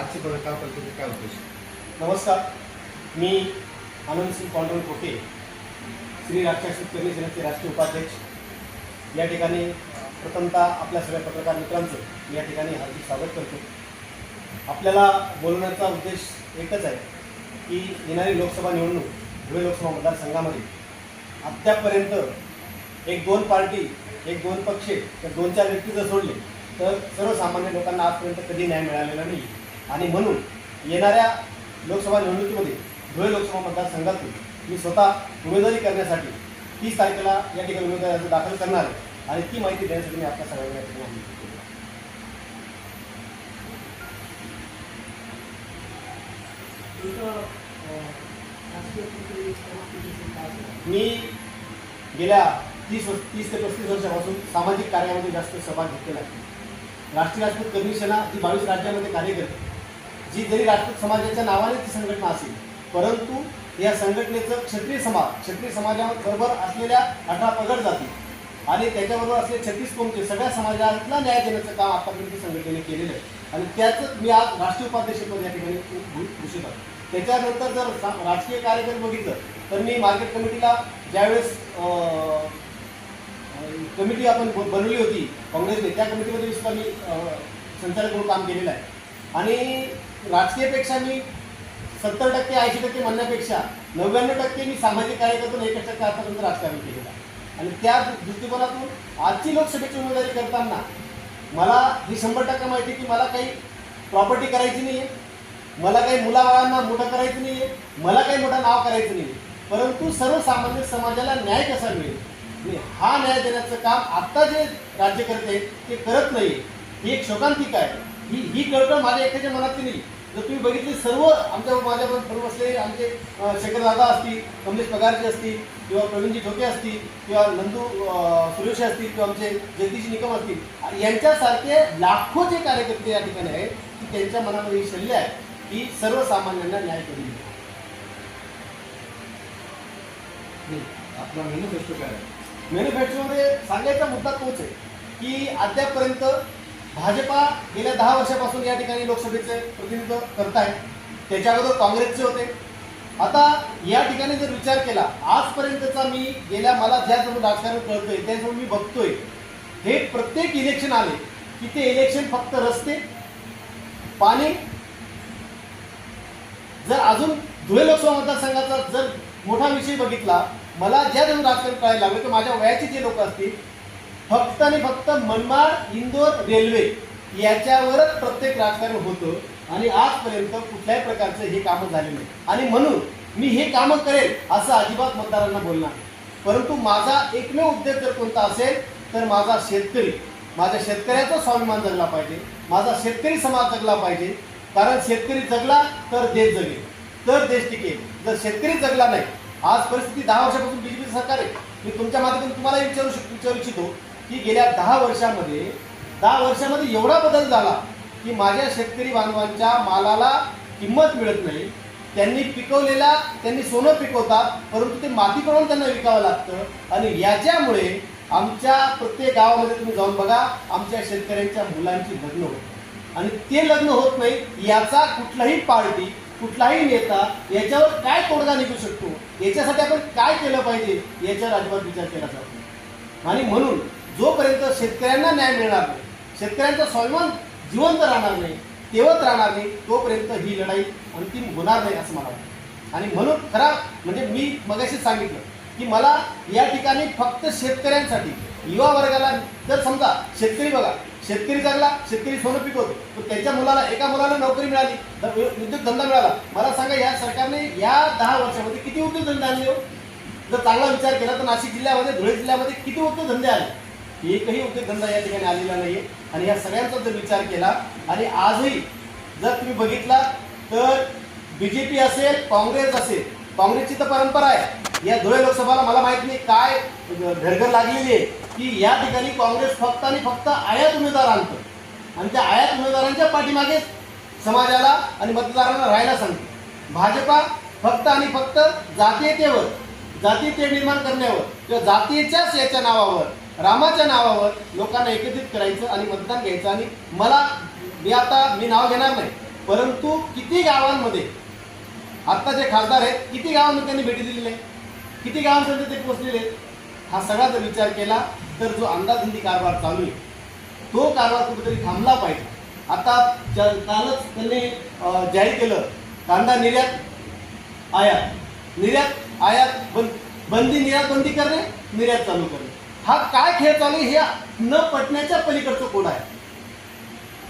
आजची पत्रकार परिषदेचा काय उद्देश? नमस्कार मी आनंदसिंग पांडुरंग कोटे श्री राष्ट्रीय शेतकरी सेनेचे राष्ट्रीय उपाध्यक्ष. या ठिकाणी प्रथमतः आपल्या सगळ्या पत्रकार मित्रांचं या ठिकाणी हार्दिक स्वागत करतो. आपल्याला बोलवण्याचा उद्देश एकच आहे की येणारी लोकसभा निवडणूक धुळे लोकसभा मतदारसंघामध्ये अद्यापपर्यंत एक दोन पार्टी एक दोन पक्ष तर दोन चार व्यक्ती जर सोडले तर सर्वसामान्य लोकांना आजपर्यंत कधी न्याय मिळालेला नाही आणि म्हणून येणाऱ्या लोकसभा निवडणुकीमध्ये धुळे लोकसभा मतदारसंघातून मी स्वतः उमेदवारी करण्यासाठी तीस तारखेला या ठिकाणी उमेदवारी अर्ज दाखल करणार आहे. आणि ती माहिती देण्यासाठी मी आपल्या सगळ्यांना या ठिकाणी. मी गेल्या तीस वर्ष तीस ते पस्तीस वर्षापासून सामाजिक कार्यामध्ये जास्त सहभाग घेतलेला आहे. राष्ट्रीय राजपूत कमी सेना जी बावीस राज्यामध्ये कार्य करते जी जरी राजपूत समाजाच्या नावाने ती संघटना असेल परंतु या संघटनेचं क्षत्रिय समाज क्षत्रिय समाजाबरोबर असलेल्या अठरा पगड जाती आणि त्याच्याबरोबर असलेले छत्तीस कोमचे सगळ्या समाजाला न्याय देण्याचं काम आतापर्यंत संघटनेने केलेलं आहे. आणि त्याचं मी आज राष्ट्रीय उपाध्यक्षपद या ठिकाणी घोषित आहे. त्याच्यानंतर जर राजकीय कार्यक्रम बघितलं तर मी मार्केट कमिटीला ज्यावेळेस कमिटी आपण बनवली होती काँग्रेसने त्या कमिटीमध्ये सुद्धा मी संचालक म्हणून काम केलेलं आहे. आणि राजकीयपेक्षा मी सत्तर टक्के ऐंशी टक्के म्हणण्यापेक्षा नव्याण्णव टक्के मी सामाजिक कार्यकर्तून करतो एक टक्के आतापर्यंत राजकारण केलेलं आहे. आणि त्या दृष्टिकोनातून आजची लोकसभेची उमेदवारी करताना मला ही शंभर टक्के माहिती आहे की मला काही प्रॉपर्टी करायची नाही आहे मला काही मुलाबाळांना मोठं करायचं नाही आहे मला काही मोठं नाव करायचं नाही परंतु सर्वसामान्य समाजाला न्याय कसा मिळेल? हा न्याय देण्याचं काम आत्ता जे राज्यकर्ते आहेत ते करत नाही ही एक शोकांतिका आहे. ही ही कळकळ माझ्या एकट्याच्या मनातली नाही जर तुम्ही बघितली सर्व आमच्या माझ्याबरोबर सर्व असलेले आमचे शेखरदादा असतील कमलेश पगारचे असतील किंवा प्रवीणजी ठोके असतील किंवा नंदू सुरेश असतील किंवा आमचे जगदीश निकम असतील यांच्यासारखे लाखो जे कार्यकर्ते या ठिकाणी आहेत की त्यांच्या मनामध्ये ही शल्य आहे की सर्वसामान्यांना न्याय करून देणे. आपला मॅनिफेस्टो काय आहे मॅन्युफॅक्चरमध्ये सांगायचा मुद्दा तोच आहे की अद्यापपर्यंत भाजपा गेल्या दहा वर्षापासून या ठिकाणी लोकसभेचे प्रतिनिधित्व करत आहे त्याच्या अगोदर काँग्रेसचे होते. आता या ठिकाणी जर विचार केला आजपर्यंतचा मी गेल्या मला ज्या जवळ राजकारण कळतोय त्याजवळ मी बघतोय. हे प्रत्येक इलेक्शन आले की ते इलेक्शन फक्त रस्ते पाणी जर अजून धुळे लोकसभा मतदारसंघाचा जर मोठा विषय बघितला मला ज्या जण राजकारण कळायला लागलं की माझ्या वयाचे जे लोक असतील फक्त आणि फक्त मनमाड इंदोर रेल्वे याच्यावरच प्रत्येक राजकारण होतं आणि आजपर्यंत कुठल्याही प्रकारचं हे कामं झाले नाही. आणि म्हणून मी हे कामं करेल असं अजिबात मतदारांना बोलणार परंतु माझा एकमेव उद्देश जर कोणता असेल तर माझा शेतकरी माझ्या शेतकऱ्याचा स्वाभिमान जगला पाहिजे माझा शेतकरी समाज जगला पाहिजे. कारण शेतकरी जगला तर देश जगेल. तर देश टिकेल. जर शेतकरी जगला नाही आज परिस्थिती दहा वर्षापासून बीजेपी सरकार आहे. मी तुमच्या माध्यमातून तुम्हाला विचारू शक विचारू इच्छितो. की गेल्या दहा वर्षामध्ये दहा वर्षामध्ये एवढा बदल झाला की माझ्या शेतकरी बांधवांच्या मालाला किंमत मिळत नाही. त्यांनी पिकवलेला त्यांनी सोनं पिकवतात परंतु ते माती करून त्यांना विकावं लागतं. आणि याच्यामुळे आमच्या प्रत्येक गावामध्ये तुम्ही जाऊन बघा आमच्या शेतकऱ्यांच्या मुलांची लग्न होत आणि ते लग्न होत नाही याचा कुठलाही पार्टी कुठलाही नेता याच्यावर काय तोडगा निघू शकतो? याच्यासाठी आपण काय केलं पाहिजे? याच्यावर अजिबात विचार केला जातो आणि म्हणून जोपर्यंत शेतकऱ्यांना न्याय मिळणार नाही शेतकऱ्यांचा स्वाभिमान जिवंत राहणार नाही तेवत राहणार नाही तोपर्यंत ही लढाई अंतिम होणार नाही असं मला वाटतं. आणि म्हणून खरा म्हणजे मी मगाशी सांगितलं की मला या ठिकाणी फक्त शेतकऱ्यांसाठी युवा वर्गाला जर समजा शेतकरी बघा शेतकरी चांगला शेतकरी सोनं पिकवतो तर त्याच्या मुलाला एका मुलाला नोकरी मिळाली तर उद्योग धंदा मिळाला. मला सांगा या सरकारने या दहा वर्षामध्ये किती उद्योगधंदे आणले हो? जर चांगला विचार केला तर नाशिक जिल्ह्यामध्ये धुळे जिल्ह्यामध्ये किती उद्योगधंदे आले? एकही उद्योगधंदा या ठिकाणी आलेला नाहीये. आणि या सगळ्यांचा जर विचार केला आणि आजही जर तुम्ही बघितला तर बीजेपी असेल काँग्रेस असेल काँग्रेसची तर परंपरा आहे. या धुळे लोकसभाला मला माहीत नाही काय घरघर लागलेली आहे की या ठिकाणी काँग्रेस फक्त आणि फक्त आयात उमेदवार आणतं. आणि त्या आयात उमेदवारांच्या पाठीमागे समाजाला आणि मतदारांना राहायला सांगते. भाजपा फक्त आणि फक्त जातीयतेवर जातीयते निर्माण करण्यावर किंवा जातीयच्याच याच्या नावावर रामाच्या नावावर लोकांना एकत्रित करायचं आणि मतदान घ्यायचं. आणि मला मी आता मी नाव घेणार नाही परंतु किती गावांमध्ये आता जे खासदार आहेत किती गावांमध्ये त्यांनी भेटी दिलेली आहे? किती गावांमध्ये ते पोहोचलेले हा सगळा जर विचार केला तर जो अंदाधंदी कारभार चालू आहे तो कारभार कुठेतरी थांबला पाहिजे. आता कालच त्यांनी जाहीर केलं कांदा निर्यात आयात. निर्यात आयात बंद बंदी निर्यात बंदी करणे? निर्यात चालू करणे. हा काय खेळ चालू हे न पटण्याच्या पलीकडचं कोण आहे?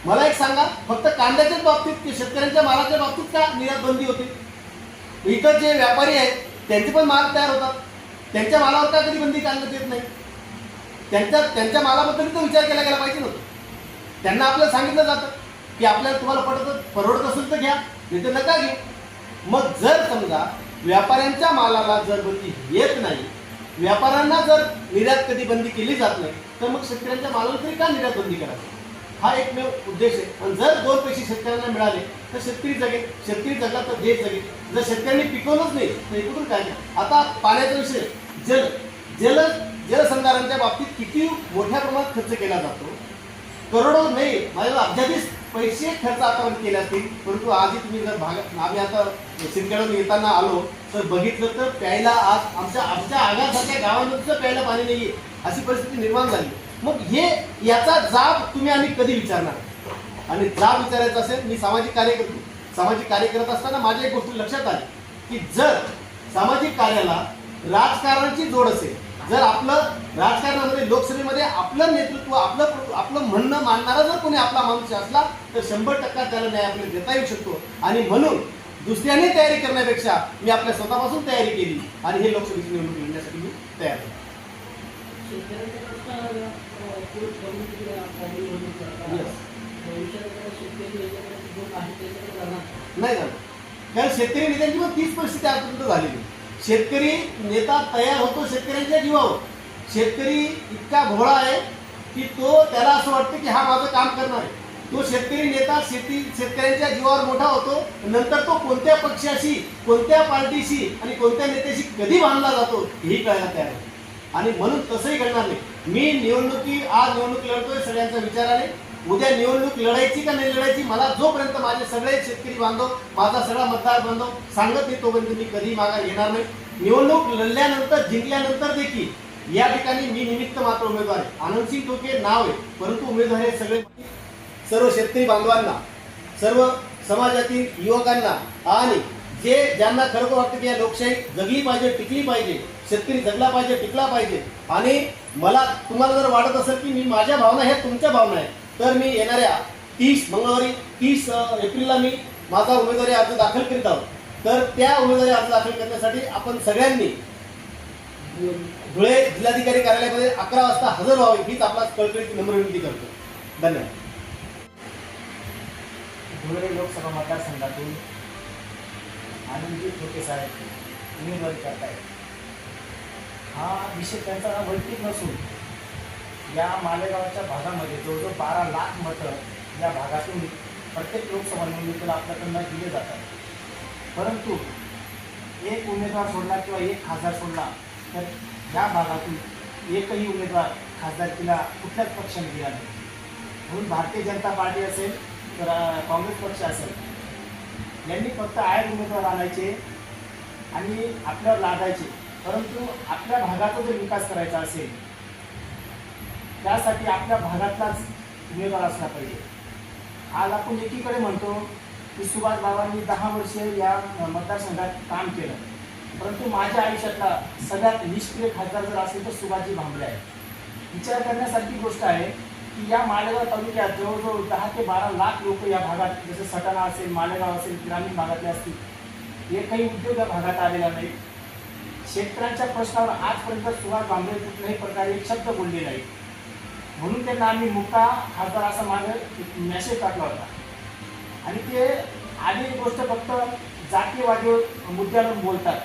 मला एक सांगा फक्त कांद्याच्याच बाबतीत की शेतकऱ्यांच्या मालाच्या बाबतीत का निर्यात बंदी होती? इतर जे व्यापारी आहेत त्यांचे पण माल तयार होतात. त्यांच्या मालावर का कधी बंदी काढण्यात येत नाही? त्यांच्या त्यांच्या मालाबद्दल तर विचार केला गेला पाहिजे नव्हतं त्यांना आपल्याला सांगितलं जातं की आपल्याला तुम्हाला पडत परवडत असेल तर घ्या नाही तर नका घेऊ. मग जर समजा व्यापाऱ्यांच्या मालाला जर बंदी येत नाही व्यापाऱ्यांना जर निर्यात कधी बंदी केली जात नाही तर मग शेतकऱ्यांच्या मालाला तरी का निर्यात बंदी करावी? हा एकमेव उद्देश आहे. आणि जर दोन पैसे शेतकऱ्यांना मिळाले तर शेतकरी जगेल शेतकरी जगला तर देश जगेल जर शेतकऱ्यांनी पिकवलंच नाही तर हे कुठून काय आता पाण्याचा विषय. जल जल जलसंधारणाच्या बाबतीत किती मोठ्या प्रमाणात खर्च केला जातो? करोडो नाही माझ्या अब्जाधीच पैसे खर्च आतापर्यंत केले असतील परंतु आधी तुम्ही जर भाग आम्ही आता सिंदखेडून येताना आलो तर बघितलं तर प्यायला आज आमच्या आमच्या आगासारख्या गावांमध्ये सुद्धा प्यायला पाणी नाहीये. अशी परिस्थिती निर्माण झाली. मग हे याचा जाब तुम्ही आम्ही कधी विचारणार? आणि जाब विचारायचा असेल मी सामाजिक कार्य करतो सामाजिक कार्य करत असताना माझ्या एक गोष्ट लक्षात आली की जर सामाजिक कार्याला राजकारणाची जोड असेल जर आपलं राजकारणामध्ये लोकसभेमध्ये आपलं नेतृत्व आपलं आपलं म्हणणं मानणारा जर कोणी आपला माणूस असला तर शंभर टक्का त्याला न्याय आपल्याला देता येऊ शकतो. आणि म्हणून दुसऱ्यांनी तयारी करण्यापेक्षा मी आपल्या स्वतःपासून तयारी केली. आणि हे लोकसभेची निवडणूक लढण्यासाठी मी तयार आहे. नाही झालं. कारण शेतकरी नेत्यांची पण तीच परिस्थिती आजपर्यंत झालेली शेतकरी नेता तयार होतो शेतकऱ्यांच्या जीवावर. शेतकरी इतका भोळा आहे की तो त्याला असं वाटतं की हा माझं काम करणार आहे. तो शेतकरी नेता शेती शेतकऱ्यांच्या जीवावर मोठा होतो. नंतर तो कोणत्या पक्षाशी कोणत्या पार्टीशी आणि कोणत्या नेत्याशी कधी बांधला जातो हेही कळायला तयार आहे आणि म्हणून तसंही घडणार नाही. मी निवडणुकी आज निवडणूक लढतोय सगळ्यांचा विचाराने उद्या निवडणूक लढायची का नाही लढायची मला जोपर्यंत माझे सगळे शेतकरी बांधव माझा सगळा मतदार बांधव सांगत नाही तोपर्यंत मी कधी मागा घेणार नाही. निवडणूक लढल्यानंतर जिंकल्यानंतर देखील या ठिकाणी मी निमित्त मात्र उमेदवार आहे. आनंदसिंग टोके नाव आहे परंतु उमेदवार हे सगळे सर्व शेतकरी बांधवांना सर्व समाजातील युवकांना आणि जे ज्यांना खरोखर वाटतं की या लोकशाही जगली पाहिजे टिकली पाहिजे शेतकरी जगला पाहिजे टिकला पाहिजे आणि मला तुम्हाला जर वाटत असेल की मी माझ्या भावना ह्या तुमच्या भावना आहेत तर मी येणाऱ्या तीस मंगळवारी तीस एप्रिलला मी माझा उमेदवारी अर्ज दाखल करीत आहोत. तर त्या उमेदवारी अर्ज दाखल करण्यासाठी आपण सगळ्यांनी धुळे जिल्हाधिकारी कार्यालयामध्ये अकरा वाजता हजर व्हावे हीच आपला कळकळीची नम्र विनंती करतो. धन्यवाद. धुळे लोकसभा मतदारसंघातून आनंदजी ठोके साहेब. उमेदवारी करतायत हा विषय त्यांचा वैयक्तिक नसून या मालेगावच्या भागामध्ये जवळजवळ बारा लाख मतं या भागातून प्रत्येक लोकसभा निवडणुकीला आपल्याकडनं दिले जातात. परंतु एक उमेदवार सोडला किंवा एक खासदार सोडला तर या भागातून एकही उमेदवार खासदारकीला कुठल्याच पक्षाने दिला नाही. म्हणून भारतीय जनता पार्टी असेल तर काँग्रेस पक्ष असेल. यांनी फक्त आयर उमेदवार आणायचे आणि आपल्यावर लादायचे. परंतु आपल्या भागाचा जर विकास करायचा असेल त्यासाठी आपल्या भागातलाच उमेदवार असला पाहिजे. आज आपण एकीकडे म्हणतो की सुभाष बाबांनी दहा वर्षे या मतदारसंघात काम केलं. परंतु माझ्या आयुष्यातला सगळ्यात निष्क्रिय खासदार जर असेल तर सुभाषजी भांबरे आहे विचार करण्यासारखी गोष्ट आहे की या मालेगाव तालुक्यात जवळजवळ दहा ते बारा लाख लोक या भागात जसं सटाणा असेल मालेगाव असेल ग्रामीण भागातले असतील एकही उद्योग या भागात आलेला नाही. शेतकऱ्यांच्या प्रश्नावर आजपर्यंत सुभाष भांबरे कुठल्याही प्रकारे एक शब्द बोलले नाही. म्हणून त्यांना आम्ही मुक्ता खासदार असा मागे मेसेज टाकला होता. आणि ते आधी गोष्ट फक्त जातीवादी मुद्द्यावर बोलतात.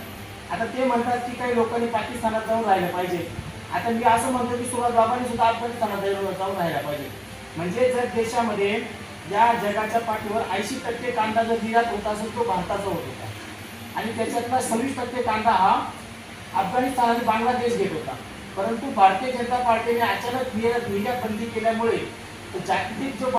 आता ते म्हणतात की काही लोकांनी पाकिस्तानात जाऊन राहिलं पाहिजे. आता मी असं म्हणतो की सुरुवात बाबांनी सुद्धा अफगाणिस्तानात जाऊन जाऊन राहायला पाहिजे. म्हणजे जर देशामध्ये या जगाच्या पाठीवर ऐंशी टक्के कांदा जर निर्यात होत असेल तो भारताचा होत होता. आणि त्याच्यातला सव्वीस टक्के कांदा हा अफगाणिस्तान आणि बांगलादेश घेत होता. परंतु भारतीय जनता पार्टीने अचानक निर्यात निर्यात बंदी केल्यामुळे जागतिक जो